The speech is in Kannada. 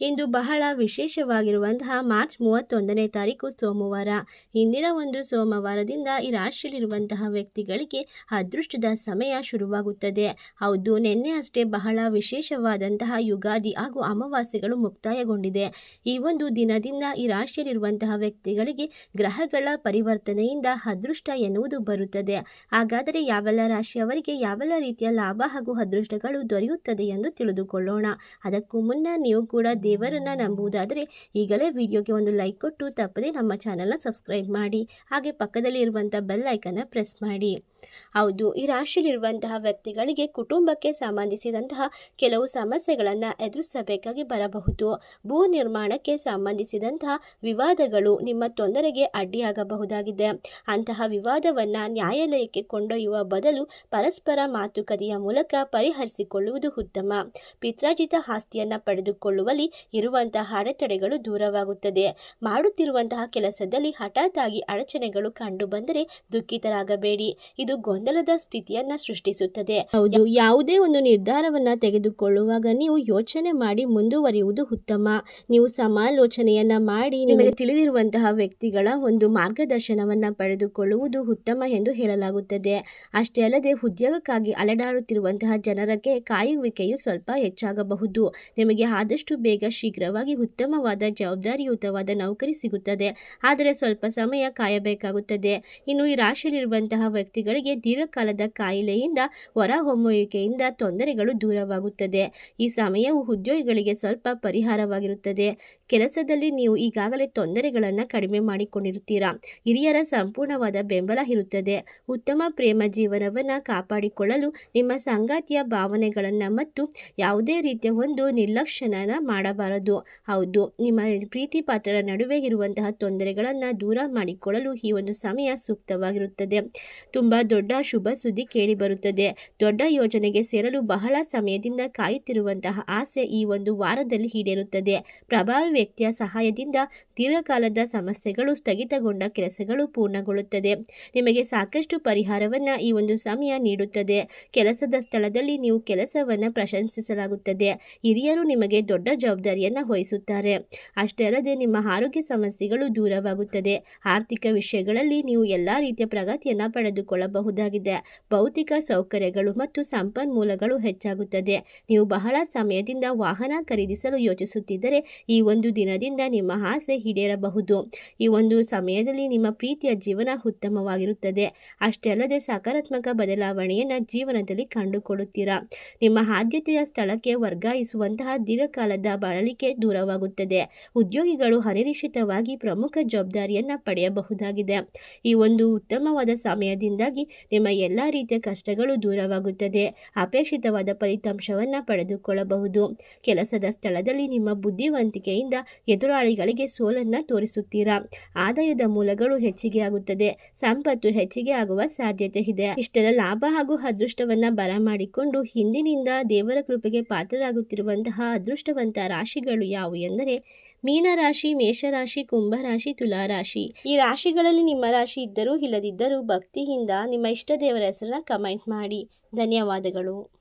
ಇಂದು ಬಹಳ ವಿಶೇಷವಾಗಿರುವಂತಹ ಮಾರ್ಚ್ ಮೂವತ್ತೊಂದನೇ ತಾರೀಕು ಸೋಮವಾರ. ಇಂದಿನ ಒಂದು ಸೋಮವಾರದಿಂದ ಈ ರಾಶಿಯಲ್ಲಿರುವಂತಹ ವ್ಯಕ್ತಿಗಳಿಗೆ ಅದೃಷ್ಟದ ಸಮಯ ಶುರುವಾಗುತ್ತದೆ. ಹೌದು, ನಿನ್ನೆ ಅಷ್ಟೇ ಬಹಳ ವಿಶೇಷವಾದಂತಹ ಯುಗಾದಿ ಹಾಗೂ ಅಮಾವಾಸ್ಯೆಗಳು ಮುಕ್ತಾಯಗೊಂಡಿದೆ. ಈ ಒಂದು ದಿನದಿಂದ ಈ ರಾಶಿಯಲ್ಲಿರುವಂತಹ ವ್ಯಕ್ತಿಗಳಿಗೆ ಗ್ರಹಗಳ ಪರಿವರ್ತನೆಯಿಂದ ಅದೃಷ್ಟ ಎನ್ನುವುದು ಬರುತ್ತದೆ. ಹಾಗಾದರೆ ಯಾವೆಲ್ಲ ರಾಶಿಯವರಿಗೆ ಯಾವೆಲ್ಲ ರೀತಿಯ ಲಾಭ ಹಾಗೂ ಅದೃಷ್ಟಗಳು ದೊರೆಯುತ್ತದೆ ಎಂದು ತಿಳಿದುಕೊಳ್ಳೋಣ. ಅದಕ್ಕೂ ಮುನ್ನ ನೀವು ಕೂಡ ದೇವರನ್ನ ನಂಬುವುದಾದರೆ ಈಗಲೇ ವಿಡಿಯೋಗೆ ಒಂದು ಲೈಕ್ ಕೊಟ್ಟು ತಪ್ಪದೆ ನಮ್ಮ ಚಾನಲ್ನ ಸಬ್ಸ್ಕ್ರೈಬ್ ಮಾಡಿ, ಹಾಗೆ ಪಕ್ಕದಲ್ಲಿ ಇರುವಂಥ ಬೆಲ್ ಐಕನ್ನ ಪ್ರೆಸ್ ಮಾಡಿ. ಹೌದು, ಈ ರಾಶಿಯಲ್ಲಿರುವಂತಹ ವ್ಯಕ್ತಿಗಳಿಗೆ ಕುಟುಂಬಕ್ಕೆ ಸಂಬಂಧಿಸಿದಂತಹ ಕೆಲವು ಸಮಸ್ಯೆಗಳನ್ನು ಎದುರಿಸಬೇಕಾಗಿ ಬರಬಹುದು. ಭೂ ನಿರ್ಮಾಣಕ್ಕೆ ಸಂಬಂಧಿಸಿದಂತಹ ವಿವಾದಗಳು ನಿಮ್ಮ ತೊಂದರೆಗೆ ಅಡ್ಡಿಯಾಗಬಹುದಾಗಿದೆ. ಅಂತಹ ವಿವಾದವನ್ನು ನ್ಯಾಯಾಲಯಕ್ಕೆ ಕೊಂಡೊಯ್ಯುವ ಬದಲು ಪರಸ್ಪರ ಮಾತುಕತೆಯ ಮೂಲಕ ಪರಿಹರಿಸಿಕೊಳ್ಳುವುದು ಉತ್ತಮ. ಪಿತ್ರಾಜಿತ ಆಸ್ತಿಯನ್ನು ಪಡೆದುಕೊಳ್ಳುವಲ್ಲಿ ಇರುವಂತಹ ಅಡೆತಡೆಗಳು ದೂರವಾಗುತ್ತದೆ. ಮಾಡುತ್ತಿರುವಂತಹ ಕೆಲಸದಲ್ಲಿ ಹಠಾತ್ ಆಗಿ ಅಡಚಣೆಗಳು ಕಂಡುಬಂದರೆ ದುಃಖಿತರಾಗಬೇಡಿ. ಇದು ಗೊಂದಲದ ಸ್ಥಿತಿಯನ್ನ ಸೃಷ್ಟಿಸುತ್ತದೆ. ಹೌದು ಯಾವುದೇ ಒಂದು ನಿರ್ಧಾರವನ್ನ ತೆಗೆದುಕೊಳ್ಳುವಾಗ ನೀವು ಯೋಚನೆ ಮಾಡಿ ಮುಂದುವರಿಯುವುದು ಉತ್ತಮ. ನೀವು ಸಮಾಲೋಚನೆಯನ್ನ ಮಾಡಿ ನಿಮಗೆ ತಿಳಿದಿರುವಂತಹ ವ್ಯಕ್ತಿಗಳ ಒಂದು ಮಾರ್ಗದರ್ಶನವನ್ನ ಪಡೆದುಕೊಳ್ಳುವುದು ಉತ್ತಮ ಎಂದು ಹೇಳಲಾಗುತ್ತದೆ. ಅಷ್ಟೇ ಅಲ್ಲದೆ ಉದ್ಯೋಗಕ್ಕಾಗಿ ಅಲೆಡಾಡುತ್ತಿರುವಂತಹ ಜನರಕ್ಕೆ ಕಾಯುವಿಕೆಯು ಸ್ವಲ್ಪ ಹೆಚ್ಚಾಗಬಹುದು. ನಿಮಗೆ ಆದಷ್ಟು ಬೇಗ ಶೀಘ್ರವಾಗಿ ಉತ್ತಮವಾದ, ಜವಾಬ್ದಾರಿಯುತವಾದ ನೌಕರಿ ಸಿಗುತ್ತದೆ. ಆದರೆ ಸ್ವಲ್ಪ ಸಮಯ ಕಾಯಬೇಕಾಗುತ್ತದೆ. ಇನ್ನು ಈ ರಾಶಿಯಲ್ಲಿರುವಂತಹ ವ್ಯಕ್ತಿಗಳಿಗೆ ದೀರ್ಘಕಾಲದ ಕಾಯಿಲೆಯಿಂದ ಹೊರಹೊಮ್ಮುವಿಕೆಯಿಂದ ತೊಂದರೆಗಳು ದೂರವಾಗುತ್ತದೆ. ಈ ಸಮಯವು ಉದ್ಯೋಗಿಗಳಿಗೆ ಸ್ವಲ್ಪ ಪರಿಹಾರವಾಗಿರುತ್ತದೆ. ಕೆಲಸದಲ್ಲಿ ನೀವು ಈಗಾಗಲೇ ತೊಂದರೆಗಳನ್ನು ಕಡಿಮೆ ಮಾಡಿಕೊಂಡಿರುತ್ತೀರಾ? ಹಿರಿಯರ ಸಂಪೂರ್ಣವಾದ ಬೆಂಬಲ ಇರುತ್ತದೆ. ಉತ್ತಮ ಪ್ರೇಮ ಜೀವನವನ್ನು ಕಾಪಾಡಿಕೊಳ್ಳಲು ನಿಮ್ಮ ಸಂಗಾತಿಯ ಭಾವನೆಗಳನ್ನು ಮತ್ತು ಯಾವುದೇ ರೀತಿಯ ಒಂದು ನಿರ್ಲಕ್ಷ್ಯನ ಮಾಡಬಾರದು. ಹೌದು, ನಿಮ್ಮ ಪ್ರೀತಿ ಪಾತ್ರರ ನಡುವೆ ಇರುವಂತಹ ತೊಂದರೆಗಳನ್ನು ದೂರ ಮಾಡಿಕೊಳ್ಳಲು ಈ ಒಂದು ಸಮಯ ಸೂಕ್ತವಾಗಿರುತ್ತದೆ. ತುಂಬ ದೊಡ್ಡ ಶುಭ ಸುದ್ದಿ ಕೇಳಿಬರುತ್ತದೆ. ದೊಡ್ಡ ಯೋಜನೆಗೆ ಸೇರಲು ಬಹಳ ಸಮಯದಿಂದ ಕಾಯುತ್ತಿರುವಂತಹ ಆಸೆ ಈ ಒಂದು ವಾರದಲ್ಲಿ ಈಡೇರುತ್ತದೆ. ಪ್ರಭಾವಿ ವ್ಯಕ್ತಿಯ ಸಹಾಯದಿಂದ ದೀರ್ಘಕಾಲದ ಸಮಸ್ಯೆಗಳು ಸ್ಥಗಿತಗೊಂಡ ಕೆಲಸಗಳು ಪೂರ್ಣಗೊಳ್ಳುತ್ತದೆ. ನಿಮಗೆ ಸಾಕಷ್ಟು ಪರಿಹಾರವನ್ನು ಈ ಒಂದು ಸಮಯ ನೀಡುತ್ತದೆ. ಕೆಲಸದ ಸ್ಥಳದಲ್ಲಿ ನೀವು ಕೆಲಸವನ್ನು ಪ್ರಶಂಸಿಸಲಾಗುತ್ತದೆ. ಹಿರಿಯರು ನಿಮಗೆ ದೊಡ್ಡ ಜವಾಬ್ದಾರಿಯನ್ನು ವಹಿಸುತ್ತಾರೆ. ಅಷ್ಟೇ ಅಲ್ಲದೆ ನಿಮ್ಮ ಆರೋಗ್ಯ ಸಮಸ್ಯೆಗಳು ದೂರವಾಗುತ್ತದೆ. ಆರ್ಥಿಕ ವಿಷಯಗಳಲ್ಲಿ ನೀವು ಎಲ್ಲ ರೀತಿಯ ಪ್ರಗತಿಯನ್ನು ಪಡೆದುಕೊಳ್ಳಬಹುದಾಗಿದೆ. ಭೌತಿಕ ಸೌಕರ್ಯಗಳು ಮತ್ತು ಸಂಪನ್ಮೂಲಗಳು ಹೆಚ್ಚಾಗುತ್ತದೆ. ನೀವು ಬಹಳ ಸಮಯದಿಂದ ವಾಹನ ಖರೀದಿಸಲು ಯೋಚಿಸುತ್ತಿದ್ದರೆ ಈ ಒಂದು ದಿನದಿಂದ ನಿಮ್ಮ ಆಸೆ ಈಡೇರಬಹುದು. ಈ ಒಂದು ಸಮಯದಲ್ಲಿ ನಿಮ್ಮ ಪ್ರೀತಿಯ ಜೀವನ ಉತ್ತಮವಾಗಿರುತ್ತದೆ. ಅಷ್ಟೇ ಅಲ್ಲದೆ ಸಕಾರಾತ್ಮಕ ಬದಲಾವಣೆಯನ್ನು ಜೀವನದಲ್ಲಿ ಕಂಡುಕೊಳ್ಳುತ್ತೀರಾ? ನಿಮ್ಮ ಆದ್ಯತೆಯ ಸ್ಥಳಕ್ಕೆ ವರ್ಗಾಯಿಸುವಂತಹ ದೀರ್ಘಕಾಲದ ಬಳಲಿಕೆ ದೂರವಾಗುತ್ತದೆ. ಉದ್ಯೋಗಿಗಳು ಅನಿರೀಕ್ಷಿತವಾಗಿ ಪ್ರಮುಖ ಜವಾಬ್ದಾರಿಯನ್ನು ಪಡೆಯಬಹುದಾಗಿದೆ. ಈ ಒಂದು ಉತ್ತಮವಾದ ಸಮಯದಿಂದಾಗಿ ನಿಮ್ಮ ಎಲ್ಲ ರೀತಿಯ ಕಷ್ಟಗಳು ದೂರವಾಗುತ್ತದೆ. ಅಪೇಕ್ಷಿತವಾದ ಫಲಿತಾಂಶವನ್ನು ಪಡೆದುಕೊಳ್ಳಬಹುದು. ಕೆಲಸದ ಸ್ಥಳದಲ್ಲಿ ನಿಮ್ಮ ಬುದ್ಧಿವಂತಿಕೆಯಿಂದ ಎದುರಾಳಿಗಳಿಗೆ ಸೋಲನ್ನು ತೋರಿಸುತ್ತೀರಾ? ಆದಾಯದ ಮೂಲಗಳು ಹೆಚ್ಚಿಗೆ ಆಗುತ್ತದೆ, ಸಂಪತ್ತು ಹೆಚ್ಚಿಗೆ ಆಗುವ ಸಾಧ್ಯತೆ ಇದೆ. ಇಷ್ಟೆಲ್ಲ ಲಾಭ ಹಾಗೂ ಅದೃಷ್ಟವನ್ನ ಬರಮಾಡಿಕೊಂಡು ಹಿಂದಿನಿಂದ ದೇವರ ಕೃಪೆಗೆ ಪಾತ್ರರಾಗುತ್ತಿರುವಂತಹ ಅದೃಷ್ಟವಂತ ರಾಶಿಗಳು ಯಾವುವು ಎಂದರೆ, ಮೀನರಾಶಿ, ಮೇಷರಾಶಿ, ಕುಂಭರಾಶಿ, ತುಲಾರಾಶಿ. ಈ ರಾಶಿಗಳಲ್ಲಿ ನಿಮ್ಮ ರಾಶಿ ಇದ್ದರೂ ಇಲ್ಲದಿದ್ದರೂ ಭಕ್ತಿಯಿಂದ ನಿಮ್ಮ ಇಷ್ಟ ದೇವರ ಹೆಸರನ್ನ ಕಮೆಂಟ್ ಮಾಡಿ. ಧನ್ಯವಾದಗಳು.